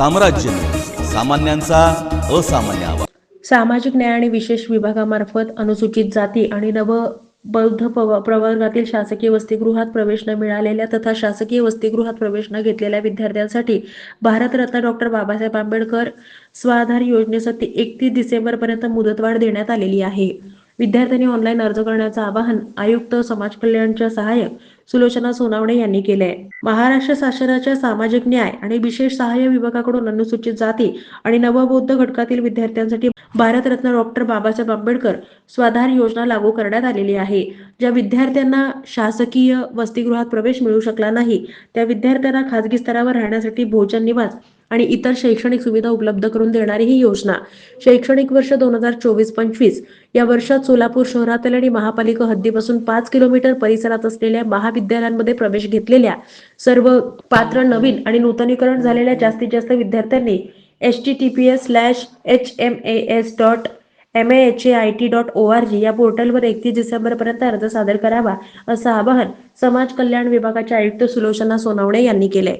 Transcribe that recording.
साम्राज्य. सामान्यांचा असामान्य आवाज. सामाजिक न्याय आणि विशेष विभागामार्फत अनुसूचित जाती आणि नव बौद्ध प्रवर्गातील शासकीय वसतिगृहात प्रवेश न मिळालेल्या तथा शासकीय वसतिगृहात प्रवेश न घेतलेल्या विद्यार्थ्यांसाठी भारतरत्न डॉक्टर बाबासाहेब आंबेडकर स्वाधार योजनेसाठी एकतीस डिसेंबरपर्यंत मुदतवाढ देण्यात आलेली आहे. विद्यार्थ्यांनी ऑनलाईन अर्ज करण्याचं आवाहन आयुक्त समाज कल्याणच्या सहाय्यक सुलोचना सोनावणे यांनी केले. आहे महाराष्ट्र शासनाच्या सामाजिक न्याय आणि विशेष सहाय्य विभागाकडून अनुसूचित जाती आणि नवबौद्ध घटकातील विद्यार्थ्यांसाठी भारतरत्न डॉक्टर बाबासाहेब आंबेडकर स्वाधार योजना लागू करण्यात आलेली आहे. ज्या विद्यार्थ्यांना शासकीय वसतिगृहात प्रवेश मिळू शकला नाही त्या विद्यार्थ्यांना खाजगी स्तरावर राहण्यासाठी भोजन निवास आणि इतर शैक्षणिक सुविधा उपलब्ध करून देणारी ही योजना. शैक्षणिक वर्ष दोन हजार चोवीस पंचवीस या वर्षात सोलापूर शहरातील आणि महापालिका हद्दीपासून पाच किलोमीटर परिसरात असलेल्या महाविद्यालयांमध्ये प्रवेश घेतलेल्या सर्व पात्र नवीन आणि नूतनीकरण झालेल्या जास्तीत जास्त विद्यार्थ्यांनी H T T P S slash H M A S dot M H A I T dot O R G या पोर्टलवर एकतीस डिसेंबरपर्यंत अर्ज सादर करावा असं आवाहन समाज कल्याण विभागाच्या आयुक्त सुलोचना सोनावणे यांनी केले